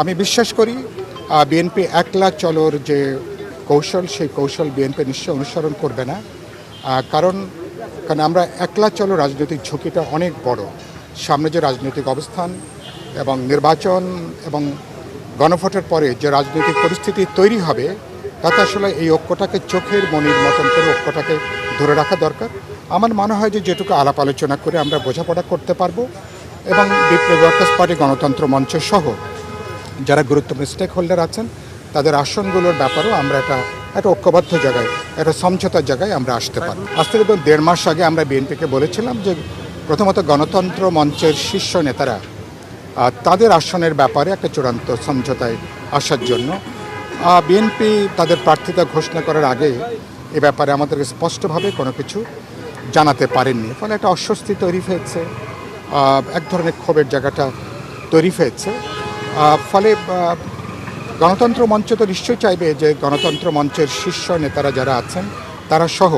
আমি বিশ্বাস করি বিএনপি একলা চলোর যে কৌশল, সেই কৌশল বিএনপি নিশ্চয়ই অনুসরণ করবে না। কারণ কারণ আমরা একলা চলো রাজনৈতিক ঝুঁকিটা অনেক বড়। সামনে যে রাজনৈতিক অবস্থান এবং নির্বাচন এবং গণভোটের পরে যে রাজনৈতিক পরিস্থিতি তৈরি হবে, তাতে আসলে এই ঐক্যটাকে চোখের মনির মতন করে ঐক্যটাকে ধরে রাখা দরকার। আমার মনে হয় যে যেটুকু আলাপ আলোচনা করে আমরা বোঝাপড়া করতে পারব এবং বিপ্লবী ওয়ার্কার্স পার্টি গণতন্ত্র মঞ্চ সহ যারা গুরুত্বপূর্ণ স্টেক হোল্ডার আছেন, তাদের আসনগুলোর ব্যাপারেও আমরা একটা একটা ঐক্যবদ্ধ জায়গায়, একটা সমঝোতার জায়গায় আমরা আসতে পারি। আজ থেকে দেড় মাস আগে আমরা বিএনপিকে বলেছিলাম যে প্রথমত গণতন্ত্র মঞ্চের শীর্ষ নেতারা তাদের আসনের ব্যাপারে একটা চূড়ান্ত সমঝোতায় আসার জন্য বিএনপি তাদের প্রার্থিতা ঘোষণা করার আগে এ ব্যাপারে আমাদেরকে স্পষ্টভাবে কোনো কিছু জানাতে পারেননি। ফলে একটা অস্বস্তি তৈরি হয়েছে এক ধরনের ক্ষোভের জায়গাটা তৈরি হয়েছে। ফলে গণতন্ত্র মঞ্চ তো নিশ্চয়ই চাইবে যে গণতন্ত্র মঞ্চের শীর্ষ নেতারা যারা আছেন, তারা সহ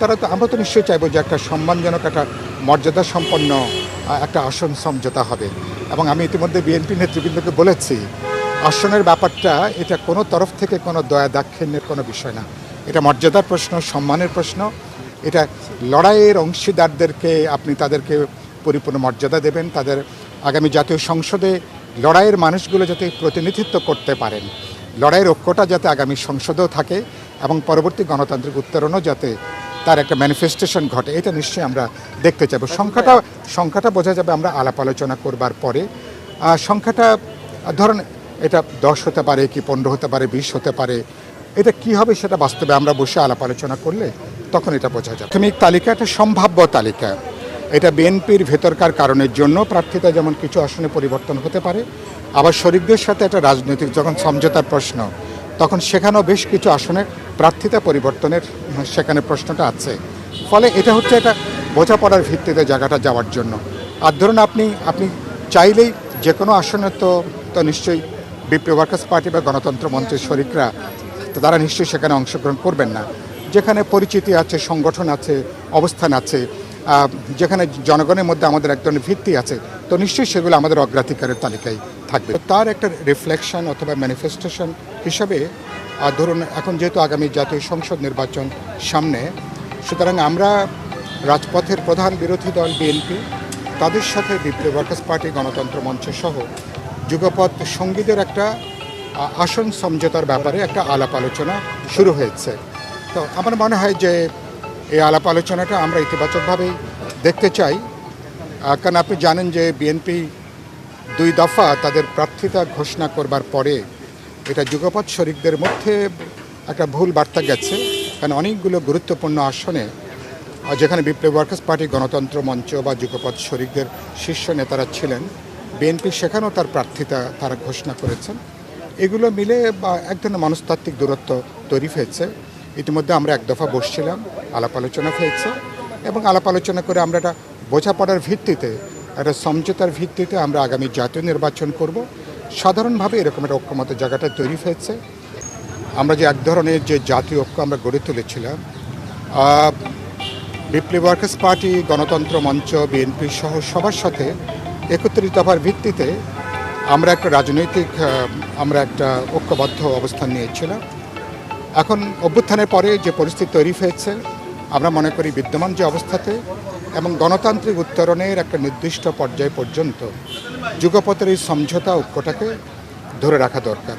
তারা তো, আমরা তো নিশ্চয়ই চাইব যে একটা সম্মানজনক, একটা মর্যাদা সম্পন্ন একটা আসন সমঝোতা হবে। এবং আমি ইতিমধ্যে বিএনপি নেতৃবৃন্দকে বলেছি, আসনের ব্যাপারটা, এটা কোনো তরফ থেকে কোনো দয়া দাক্ষিণ্যের কোনো বিষয় না। এটা মর্যাদার প্রশ্ন, সম্মানের প্রশ্ন। এটা লড়াইয়ের অংশীদারদেরকে, আপনি তাদেরকে পরিপূর্ণ মর্যাদা দেবেন, তাদের আগামী জাতীয় সংসদে লড়াইয়ের মানুষগুলো যাতে প্রতিনিধিত্ব করতে পারেন। লড়াইয়ের ঐক্যটা যাতে আগামী সংসদেও থাকে এবং পরবর্তী গণতান্ত্রিক উত্তরণও যাতে তার একটা ম্যানিফেস্টেশন ঘটে এটা নিশ্চয়ই আমরা দেখতে চাইব। সংখ্যাটা সংখ্যাটা বোঝা যাবে আমরা আলাপ আলোচনা করবার পরে। সংখ্যাটা ধরুন এটা দশ হতে পারে কি পনেরো হতে পারে বিশ হতে পারে এটা কি হবে সেটা বাস্তবে আমরা বসে আলাপ আলোচনা করলে তখন এটা বোঝা যাবে। প্রাথমিক তালিকা একটা সম্ভাব্য তালিকা। এটা বিএনপির ভেতরকার কারণের জন্য প্রার্থীতা যেমন কিছু আসনে পরিবর্তন হতে পারে, আবার শরিকদের সাথে একটা রাজনৈতিক যখন সমঝোতার প্রশ্ন, তখন সেখানেও বেশ কিছু আসনে প্রার্থিতা পরিবর্তনের সেখানে প্রশ্নটা আছে। ফলে এটা হচ্ছে একটা বোঝাপড়ার ভিত্তিতে জায়গাটা যাওয়ার জন্য। আর ধরুন আপনি আপনি চাইলেই যে কোনো আসনে তো তো নিশ্চয়ই বিপ্লবী ওয়ার্কার্স পার্টি বা গণতন্ত্র মঞ্চের শরিকরা তারা নিশ্চয়ই সেখানে অংশগ্রহণ করবেন না। যেখানে পরিচিতি আছে, সংগঠন আছে, অবস্থান আছে যেখানে জনগণের মধ্যে আমাদের এক ধরনের ভিত্তি আছে তো নিশ্চয়ই সেগুলো আমাদের অগ্রাধিকারের তালিকায় থাকবে। তার একটা রিফ্লেকশন অথবা ম্যানিফেস্টেশন হিসাবে আহ, ধরুন এখন যেহেতু আগামী জাতীয় সংসদ নির্বাচন সামনে সুতরাং আমরা রাজপথের প্রধান বিরোধী দল বিএনপি তাদের সাথে বিপ্লবী ওয়ার্কার্স পার্টি গণতন্ত্র মঞ্চ সহ যুগপথ সঙ্গীদের একটা আসন সমঝোতার ব্যাপারে একটা আলাপ আলোচনা শুরু হয়েছে। তো আমার মনে হয় যে এই আলাপ আলোচনাটা আমরা ইতিবাচকভাবেই দেখতে চাই। কারণ আপনি জানেন যে বিএনপি দুই দফা তাদের প্রার্থিতা ঘোষণা করবার পরে এটা যুগপথ শরিকদের মধ্যে একটা ভুল বার্তা গেছে। কারণ অনেকগুলো গুরুত্বপূর্ণ আসনে যেখানে বিপ্লবী ওয়ার্কার্স পার্টি গণতন্ত্র মঞ্চ বা যুগপথ শরিকদের শীর্ষ নেতারা ছিলেন বিএনপি সেখানেও তার প্রার্থিতা তারা ঘোষণা করেছেন। এগুলো মিলে, বা এক ধরনের মনস্তাত্ত্বিক দূরত্ব তৈরি হয়েছে। ইতিমধ্যে আমরা এক দফা বসছিলাম, আলাপ আলোচনা হয়েছে এবং আলাপ আলোচনা করে আমরা একটা বোঝাপড়ার ভিত্তিতে, একটা সমঝোতার ভিত্তিতে আমরা আগামী জাতীয় নির্বাচন করব। সাধারণভাবে এরকম একটা ঐক্যমত জায়গাটা তৈরি হয়েছে। আমরা যে এক ধরনের যে জাতীয় ঐক্য আমরা গড়ে তুলেছিলাম বিপ্লবী ওয়ার্কার্স পার্টি, গণতন্ত্র মঞ্চ, বিএনপি সহ সবার সাথে একত্রিত হওয়ার ভিত্তিতে আমরা একটা রাজনৈতিক আমরা একটা ঐক্যবদ্ধ অবস্থান নিয়েছিলাম। এখন অভ্যুত্থানের পরে যে পরিস্থিতি তৈরি হয়েছে, আমরা মনে করি বিদ্যমান যে অবস্থাতে এবং গণতান্ত্রিক উত্তরণের একটা নির্দিষ্ট পর্যায় পর্যন্ত যুগপথের এই সমঝোতা ঐক্যটাকে ধরে রাখা দরকার।